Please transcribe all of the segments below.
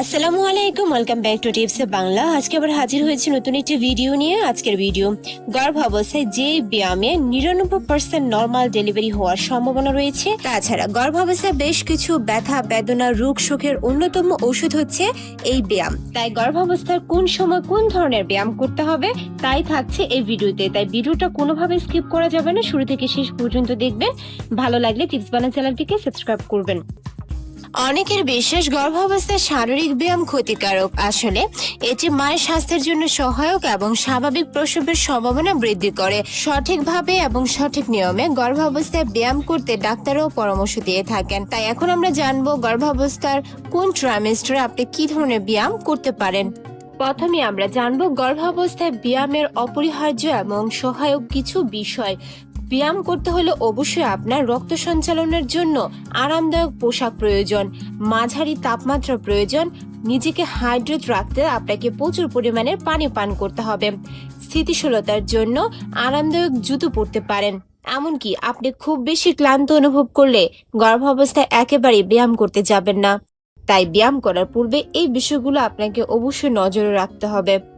আসসালামু আলাইকুম welcome back to tips Bangla. আজকে আবার হাজির হয়েছে নতুন একটি ভিডিও নিয়ে। আজকের ভিডিও গর্ভ অবস্থায় যে ব্যায়ামে নিরানব্বই পার্সেন্ট নর্মাল ডেলিভারি হওয়ার সম্ভাবনা রয়েছে, তাছাড়া গর্ভ অবস্থায় বেশ কিছু ব্যথা, বেদনা, রোগ শোকের অন্যতম ঔষধ হচ্ছে এই ব্যায়াম। তাই গর্ভ অবস্থার কোন সময় কোন ধরনের ব্যায়াম করতে হবে, তাই থাকছে এই ভিডিওতে তাই ভিডিওটা কোনোভাবে স্কিপ করা যাবে না। শুরু থেকে শেষ পর্যন্ত দেখবেন। ভালো লাগলে টিপস বানা চ্যানেলটিকে সাবস্ক্রাইব করবেন। অনেকের বিশ্বাস গর্ভাবস্থায় শারীরিক ব্যায়াম ক্ষতিকারক। আসলে এটি মায়ের স্বাস্থ্যের জন্য সহায়ক এবং স্বাভাবিক প্রসবের সম্ভাবনা বৃদ্ধি করে। সঠিকভাবে এবং সঠিক নিয়মে গর্ভাবস্থায় ব্যায়াম করতে ডাক্তারও পরামর্শ দিয়ে থাকেন। তাই এখন আমরা জানব গর্ভাবস্থার কোন ট্রাইমেস্টারে আপনি কি ধরনের ব্যায়াম করতে পারেন। প্রথমে আমরা জানব গর্ভাবস্থায় ব্যায়ামের অপরিহার্য এবং সহায়ক কিছু বিষয়। ব্যায়াম করতে হলে অবশ্যই আপনার রক্ত সঞ্চালনের জন্য আরামদায়ক পোশাক প্রয়োজন, মাঝারি তাপমাত্রা প্রয়োজন, নিজেকে হাইড্রেট রাখতে আপনাকে প্রচুর পরিমাণে পানি পান করতে হবে। স্থিতিশীলতার জন্য আরামদায়ক জুতো পরতে পারেন। এমনকি আপনি খুব বেশি ক্লান্ত অনুভব করলে গর্ভাবস্থায় একেবারেই ব্যায়াম করতে যাবেন না। তাই ব্যায়াম করার পূর্বে এই বিষয়গুলো আপনাকে অবশ্যই নজরে রাখতে হবে।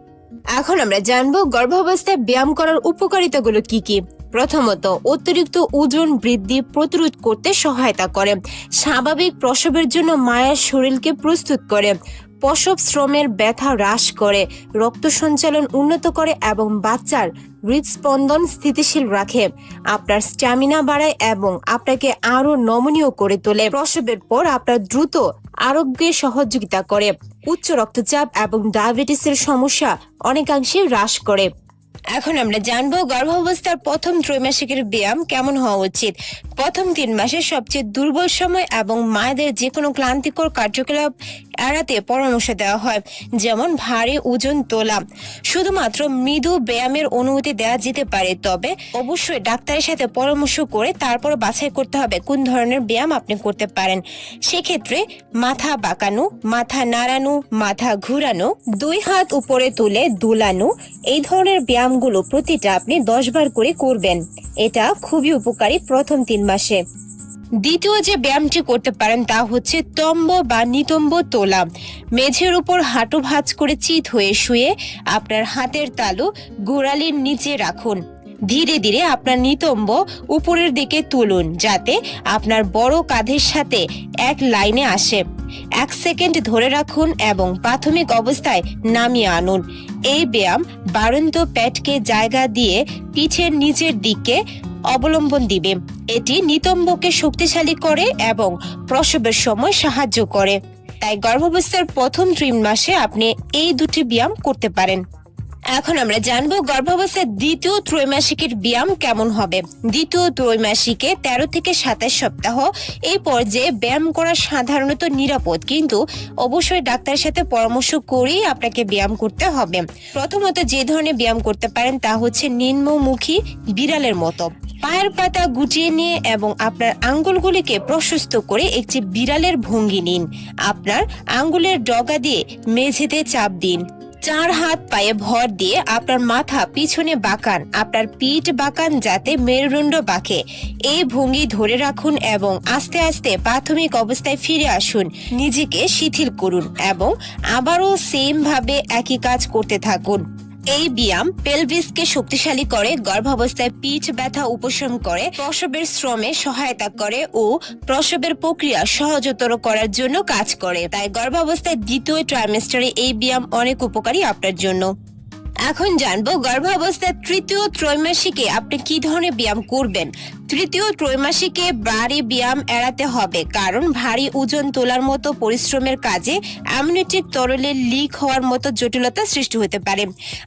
এখন আমরা জানব গর্ভাবস্থায় ব্যায়াম করার উপকারিতাগুলো কি কি। প্রথমত, অতিরিক্ত ওজন বৃদ্ধি প্রতিরোধ করতে সহায়তা করে। স্বাভাবিক প্রসবের জন্য মায়ের শরীরকে প্রস্তুত করে। প্রসব শ্রমের ব্যথা হ্রাস করে। রক্ত সঞ্চালন উন্নত করে এবং বাচ্চার হৃদস্পন্দন স্থিতিশীল রাখে। আপনার স্ট্যামিনা বাড়ায় এবং আপনাকে আরও নমনীয় করে তোলে। প্রসবের পর আপনার দ্রুত আরোগ্যে সহযোগিতা করে। উচ্চ রক্তচাপ এবং ডায়াবেটিসের সমস্যা অনেকাংশে হ্রাস করে। এখন আমরা জানব গর্ভাবস্থার প্রথম ত্রৈমাসিকের ব্যায়াম কেমন হওয়া উচিত। প্রথম তিন মাসের সবচেয়ে দুর্বল সময় এবং মায়েদের যে কোনো ক্লান্তিকর কার্যকলাপ এড়াতে পরামর্শ দেওয়া হয়, যেমন ভারী ওজন তোলা। শুধুমাত্র মৃদু ব্যায়ামের অনুমতি দেওয়া যেতে পারে, তবে অবশ্যই ডাক্তারের সাথে পরামর্শ করে তারপর বাছাই করতে হবে কোন ধরনের ব্যায়াম আপনি করতে পারেন। সেক্ষেত্রে মাথা বাঁকানো, মাথা নাড়ানো, মাথা ঘুরানো, দুই হাত উপরে তুলে দুলানো, এই ধরনের ব্যায়ামগুলো প্রতিটা আপনি দশ বার করে করবেন। এটা খুবই উপকারী প্রথম তিন মাসে দ্বিতীয় যে ব্যায়ামটি করতে পারেন তা হচ্ছে তম্ব বা নিতম্ব তোলা। মেঝের উপর হাঁটু ভাঁজ করে চিত হয়ে শুয়ে আপনার হাতের তালু গোড়ালির নিচে রাখুন। ধীরে ধীরে আপনার নিতম্ব উপরের দিকে তুলুন যাতে আপনার বড় কাঁধের সাথে এক লাইনে আসে। এক সেকেন্ড ধরে রাখুন এবং প্রাথমিক অবস্থায় নামিয়ে আনুন। এই ব্যায়াম বারন্ত পেটকে জায়গা দিয়ে পিঠের নিচের দিকে অবলম্বন দিবে। এটি নিতম্বকে শক্তিশালী করে এবং প্রসবের সময় সাহায্য করে। তাই গর্ভাবস্থার প্রথম ত্রিম মাসে আপনি এই দুটি ব্যায়াম করতে পারেন। এখন আমরা জানব গর্ভাবস্থার দ্বিতীয় ত্রৈমাসিকের ব্যায়াম কেমন হবে। দ্বিতীয় ত্রৈমাসিকে তেরো থেকে সাতাশ সপ্তাহ। এই পর্যায়ে ব্যায়াম করা সাধারণত নিরাপদ, কিন্তু অবশ্যই ডাক্তারের সাথে পরামর্শ করেই আপনাকে ব্যায়াম করতে হবে। প্রথমত যে ধরনের ব্যায়াম করতে পারেন তা হচ্ছে নিম্নমুখী বিড়ালের মতো। পায়ের পাতা গুটিয়ে নিয়ে এবং আপনার আঙ্গুলগুলিকে প্রশস্ত করে একটি বিড়ালের ভঙ্গি নিন। আপনার আঙ্গুলের ডগা দিয়ে মেঝেতে চাপ দিন। চার হাত পায়ে ভর দিয়ে আপনার মাথা পিছনে বাঁকান। আপনার পিঠ বাঁকান যাতে মেরুদণ্ড বাঁকে। এই ভঙ্গি ধরে রাখুন এবং আস্তে আস্তে প্রাথমিক অবস্থায় ফিরে আসুন। নিজেকে শিথিল করুন এবং আবারও সেম ভাবে একই কাজ করতে থাকুন। এই ব্যায়াম পেলভিসকে শক্তিশালী করে, গর্ভাবস্থায় পিঠ ব্যথা উপশম করে, প্রসবের শ্রমে সহায়তা করে ও প্রসবের প্রক্রিয়া সহজতর করার জন্য কাজ করে। তাই গর্ভাবস্থায় দ্বিতীয় ট্রাইমেস্টারে এই ব্যায়াম অনেক উপকারী আপনার জন্য। এখন জানব গর্ভাবস্থার তৃতীয় ত্রৈমাসিকে আপনি কি ধরনের ব্যায়াম করবেন? তৃতীয় ত্রৈমাসিকে ভারী ব্যায়াম এড়াতে হবে, কারণ ভারী ওজন তোলার মতো পরিশ্রমের কাজে অ্যামনিটিক তরলে লিক হওয়ার মতো জটিলতা সৃষ্টি হতে পারে।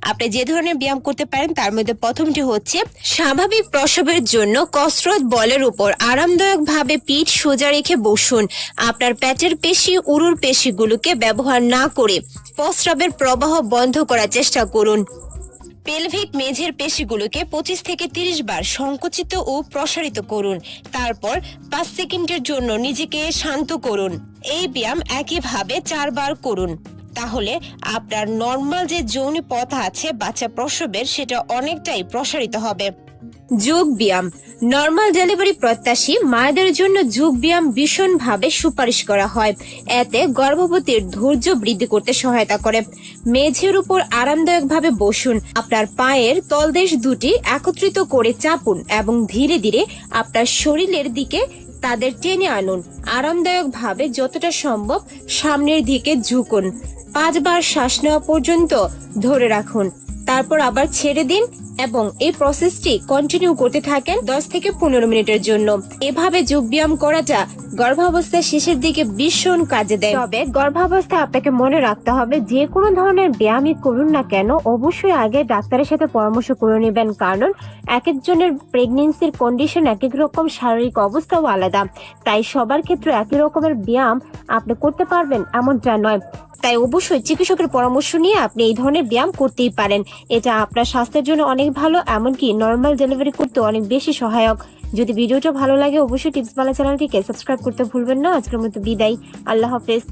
আপনি যে ধরনের ব্যায়াম করতে পারেন, তার মধ্যে প্রথমটি হচ্ছে স্বাভাবিক প্রসবের জন্য কসরত বলের উপর আরামদায়ক ভাবে পিঠ সোজা রেখে বসুন। আপনার পেটের পেশি, উরুর পেশিগুলোকে ব্যবহার না করে প্রস্রাবের প্রবাহ বন্ধ করার চেষ্টা করুন। পেলভিক মেঝের পেশিগুলোকে পঁচিশ থেকে তিরিশ বার সংকুচিত ও প্রসারিত করুন। তারপর পাঁচ সেকেন্ডের জন্য নিজেকে শান্ত করুন। এই ব্যায়াম একইভাবে চারবার করুন। তাহলে আপনার নর্মাল যে যৌনি পথ আছে বাচ্চা প্রসবের, সেটা অনেকটাই প্রসারিত হবে। যোগ ব্যায়াম। নর্মাল ডেলিভারি প্রত্যাশী মায়েদের জন্য যোগ ব্যায়াম ভীষণভাবে সুপারিশ করা হয়। এতে গর্ভবতীর ধৈর্য বৃদ্ধি করতে সহায়তা করে। মেঝের উপর আরামদায়কভাবে বসুন। আপনার পায়ের তলদেশ দুটি একত্রিত করে চাপুন এবং ধীরে ধীরে আপনার শরীরের দিকে তাদের টেনে আনুন। আরামদায়কভাবে যতটা সম্ভব সামনের দিকে ঝুঁকুন। পাঁচবার শ্বাস নেওয়া পর্যন্ত ধরে রাখুন। তারপর আবার ছেড়ে দিন এবং এই প্রসেসটি কন্টিনিউ করতে থাকেন দশ থেকে পনেরো মিনিটের জন্য। এভাবে যোগ ব্যায়াম করাটা গর্ভাবস্থার শেষের দিকে ভীষণ কাজে দেয়। তবে গর্ভাবস্থায় আপনাকে মনে রাখতে হবে, যে কোনো ধরনের ব্যায়ামই করুন না কেন, অবশ্যই আগে ডাক্তারের সাথে পরামর্শ করে নেবেন। কারণ এক একজনের প্রেগনেন্সির কন্ডিশন এক এক রকম শারীরিক অবস্থাও আলাদা। তাই সবার ক্ষেত্রে একই রকমের ব্যায়াম আপনি করতে পারবেন এমনটা নয়। তাই অবশ্যই চিকিৎসকের পরামর্শ নিয়ে আপনি এই ধরনের ব্যায়াম করতেই পারেন। এটা আপনার স্বাস্থ্যের জন্য অনেক ভালো, এমনকি নর্মাল ডেলিভারি করতে অনেক বেশি সহায়ক। যদি ভিডিওটা ভালো লাগে, অবশ্যই টিপস বালা চ্যানেলটিকে সাবস্ক্রাইব করতে ভুলবেন না। আজকের মতো বিদায়। আল্লাহ হাফেজ।